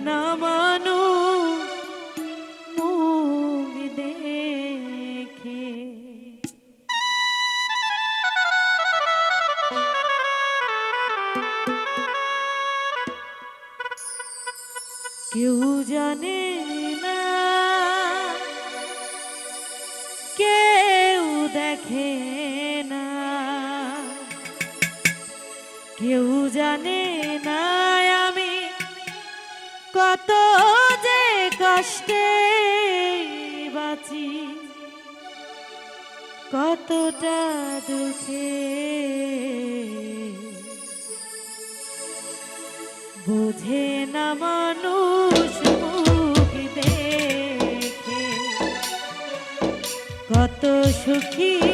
না মানুষ মুখ দেখে। কেউ জানে না কেউ দেখে না। কেউ জানে কষ্টে বাঁচি। কতটা দুঃখে বোঝে না মানুষ দেখে। কত সুখী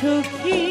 সুখী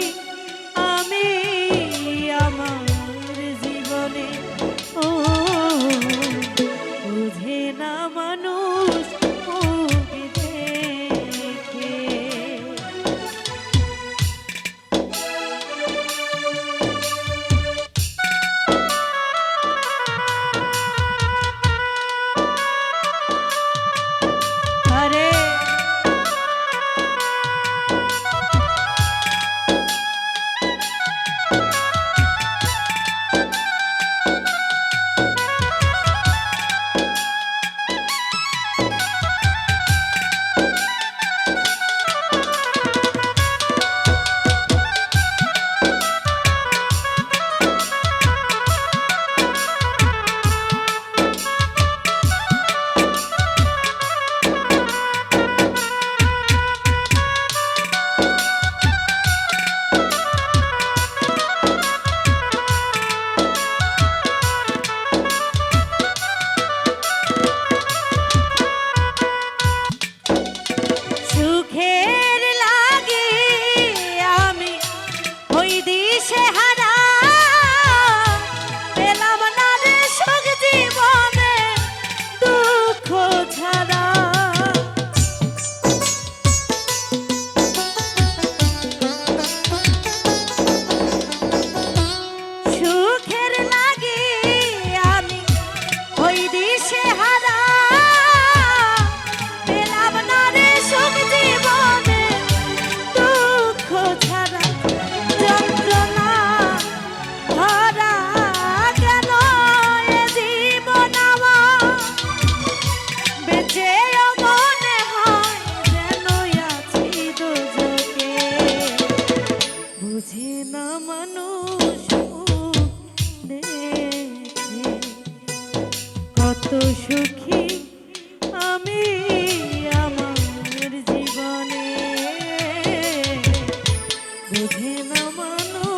romano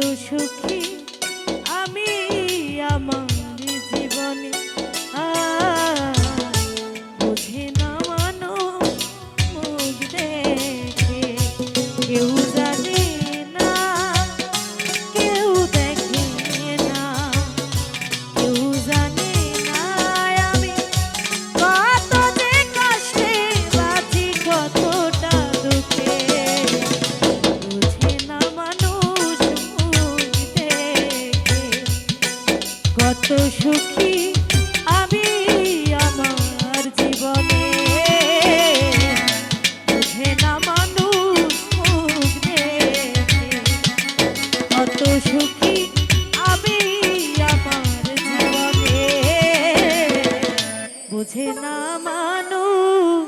সুখী। কত সুখী আমি আমার জীবনে। বুঝে না মানুষ কত সুখী আমি আমার জীবনে। বুঝে না মানুষ